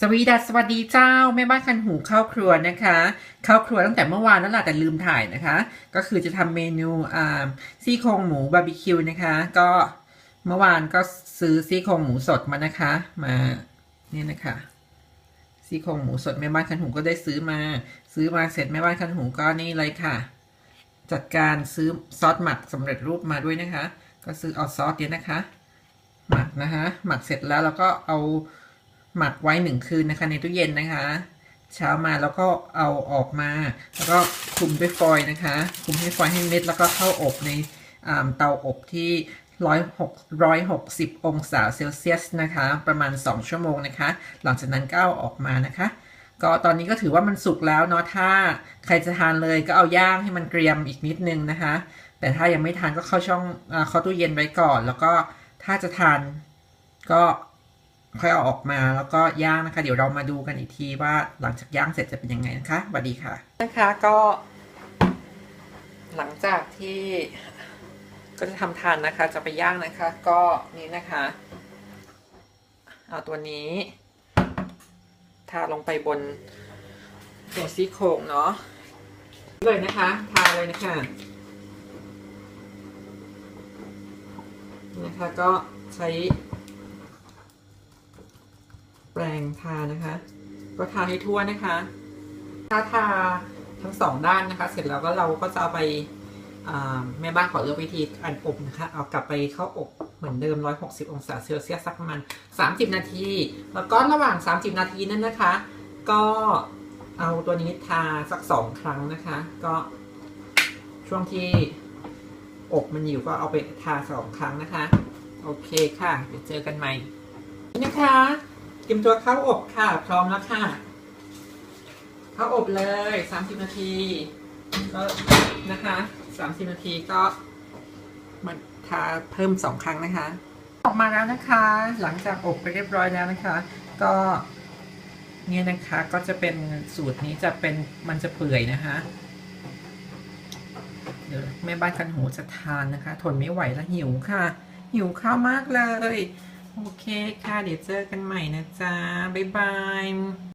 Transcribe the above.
สวีดัสสวัสดีเจ้าแม่บ้านคันหูเข้าครัวนะคะเข้าครัวตั้งแต่เมื่อวานนั่นแหละแต่ลืมถ่ายนะคะ ก็คือจะทำเมนูอ่าซี่โครงหมูบาร์บีคิวนะคะ ก็เมื่อวานก็ซื้อซี่โครงหมูสดมานะคะ มาเนี่ยนะคะซี่โครงหมูสดแม่บ้านคันหูก็ได้ซื้อมา ซื้อมาเสร็จแม่บ้านคันหูก็นี่เลยค่ะ จัดการซื้อซอสหมักสำเร็จรูปมาด้วยนะคะ ก็ซื้อเอาซอสเนี้ยนะคะ หมักนะคะหมักเสร็จแล้วเราก็เอา หมักไว้หนึ่งคืนนะคะในตู้เย็นนะคะ เช้ามาแล้วก็เอาออกมา แล้วก็คลุมด้วยฟอยล์นะคะคลุมให้ฟอยล์ให้เม็ดแล้วก็เข้าอบในเตาอบที่ร้อยหกร้อยหกสิบองศาเซลเซียสนะคะ ประมาณ 2 ชั่วโมงนะคะ หลังจากนั้นก็เอาออกมานะคะ ก็ตอนนี้ก็ถือว่ามันสุกแล้วเนาะถ้าใครจะทานเลยก็เอาย่างให้มันเกรียมอีกนิดนึงนะคะ แต่ถ้ายังไม่ทานก็เข้าช่องเข้าตู้เย็นไว้ก่อน แล้วก็ถ้าจะทานก็ ค่อยเอาออกมาแล้วก็ย่างนะคะ เดี๋ยวเรามาดูกันอีกทีว่าหลังจากย่างเสร็จจะเป็นยังไงนะคะสวัสดีค่ะนะคะก็ หลังจากที่ก็จะทำทานนะคะ จะไปย่างนะคะ ก็นี่นะคะ เอาตัวนี้ทาลงไปบนตัวซี่โครงเนาะเลยนะคะทาเลยนะคะนี่นะคะก็ใช้ แปรงทานะคะ ก็ทาให้ทั่วนะคะถ้าทาทั้งสองด้านนะคะ เสร็จแล้วก็เราก็จะเอาไปแม่บ้านขอเลือกวิธีอันอบนะคะ เอากลับไปเข้าอบเหมือนเดิม 160 องศาเซลเซียสสักประมาณ 30 นาที แล้วก็ระหว่าง 30 นาทีนั้นนะคะ ก็เอาตัวนี้ทาสักสองครั้งนะคะ ก็ช่วงที่อบมันอยู่ก็เอาไปทาสองครั้งนะคะ โอเคค่ะ เดี๋ยวเจอกันใหม่นะคะ เตรียมตัวเข้าอบค่ะ พร้อมแล้วค่ะ เข้าอบเลย30นาที ก็นะคะ30นาทีก็มาทาเพิ่มสองครั้งนะคะ ออกมาแล้วนะคะ หลังจากอบไปเรียบร้อยแล้วนะคะ ก็เนี่ยนะคะก็จะเป็นสูตรนี้จะเป็นมันจะเปื่อยนะคะ เดี๋ยวแม่บ้านกันหูจะทานนะคะ ทนไม่ไหวแล้วหิวค่ะ หิวข้าวมากเลย โอเคค่ะ เดี๋ยวเจอกันใหม่นะจ๊ะ บ๊ายบาย